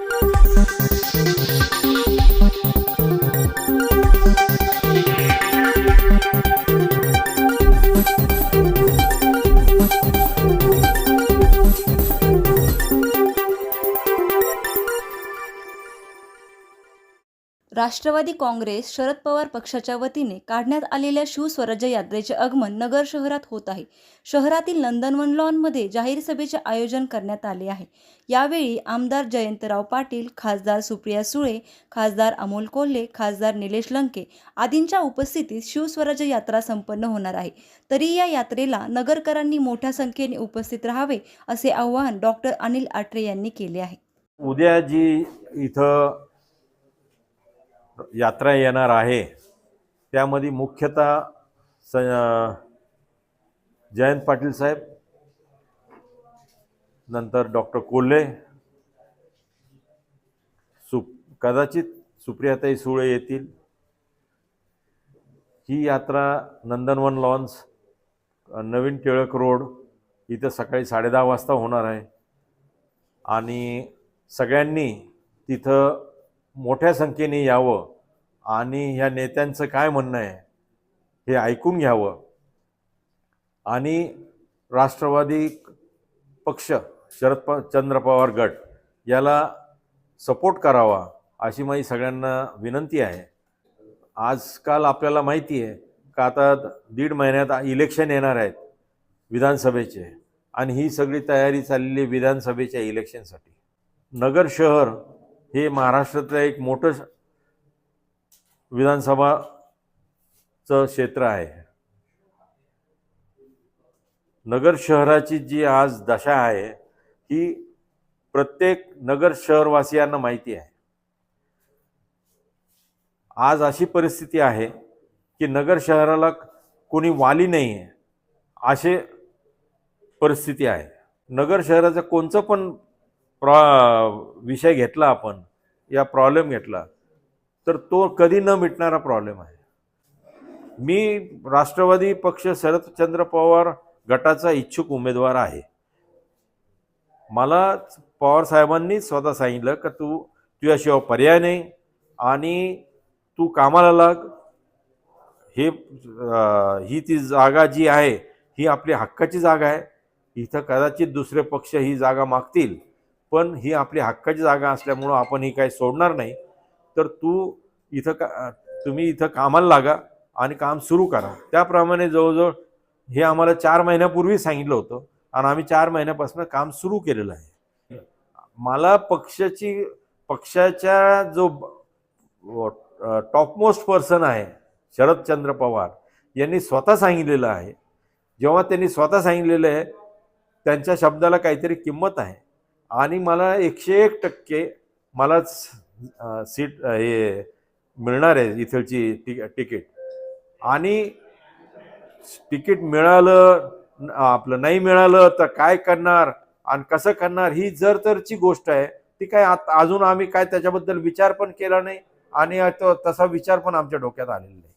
ササササササ。राष्ट्रवादी काँग्रेस शरद पवार पक्षाच्या वतीने काढण्यात आलेल्या शिवस्वराज्य यात्रेचे आगमन नगर शहरात होत आहे. शहरातील नंदनवन लॉनमध्ये जाहीर सभेचे आयोजन करण्यात आले आहे. यावेळी आमदार जयंतराव पाटील खासदार सुप्रिया सुळे खासदार अमोल कोल्हे खासदार निलेश लंके आदींच्या उपस्थितीत शिवस्वराज्य यात्रा संपन्न होणार आहे. तरी या यात्रेला नगरकरांनी मोठ्या संख्येने उपस्थित राहावे असे आवाहन डॉक्टर अनिल आठरे यांनी केले आहे. उद्या जी इथं यात्रा येणार आहे. त्यामध्ये मुख्यतः स जयंत पाटील साहेब नंतर डॉक्टर कोल्हे सु कदाचित सुप्रियाताई सुळे येतील. ही यात्रा नंदनवन लॉन्स नवीन टिळक रोड इथं सकाळी साडेदहा वाजता होणार आहे. आणि सगळ्यांनी तिथं मोठ्या संख्येने यावं. आणि ह्या नेत्यांचं काय म्हणणं आहे? हे ऐकून घ्यावं. आणि राष्ट्रवादी पक्ष शरद प चंद्र पवार गट याला सपोर्ट करावा अशी माझी सगळ्यांना विनंती आहे. आजकाल आपल्याला माहिती आहे का आता दीड महिन्यात इलेक्शन येणार आहेत विधानसभेचे आणि ही सगळी तयारी चाललेली आहे विधानसभेच्या इलेक्शनसाठी. नगर शहर हे महाराष्ट्रातलं एक मोठं श- विधानसभाचं क्षेत्र आहे. नगर शहराची जी आज दशा आहे ही प्रत्येक नगर शहरवासियांना माहिती आहे. आज अशी परिस्थिती आहे की नगर शहराला कोणी वाली नाही आहे असे परिस्थिती आहे. नगर शहराचं कोणचं पण प्रॉ विषय घेतला आपण या प्रॉब्लेम घेतला तर तो कधी न मिटणारा प्रॉब्लेम आहे. मी राष्ट्रवादी पक्ष शरदचंद्र पवार गटाचा इच्छुक उमेदवार आहे. मला पवार साहेबांनी स्वतः सांगितलं का तू तुझ्याशिवाय पर्याय नाही आणि तू कामाला लाग. हे ही ती जागा जी आहे ही आपली हक्काची जागा आहे. इथं कदाचित दुसरे पक्ष ही जागा मागतील पण ही आपली हक्काची जागा असल्यामुळं आपण ही काही सोडणार नाही. तर तू इथं का तुम्ही इथं कामाला लागा आणि काम सुरू करा. त्याप्रमाणे जवळजवळ हे आम्हाला चार महिन्यापूर्वी सांगितलं होतं आणि आम्ही चार महिन्यापासून काम सुरू केलेलं आहे. मला पक्षाची पक्षाच्या जो टॉपमोस्ट पर्सन आहे शरदचंद्र पवार यांनी स्वतः सांगितलेलं आहे. जेव्हा त्यांनी स्वतः सांगितलेलं आहे त्यांच्या शब्दाला काहीतरी किंमत आहे. आणि मला एकशे एक टक्के मलाच सीट हे मिळणार आहे इथलची तिकीट. आणि तिकीट मिळालं आपलं नाही मिळालं तर काय करणार आणि कसं करणार ही जर तरची गोष्ट आहे ती काय अजून आम्ही काय त्याच्याबद्दल विचार पण केला नाही आणि तसा विचार पण आमच्या डोक्यात आलेला नाही.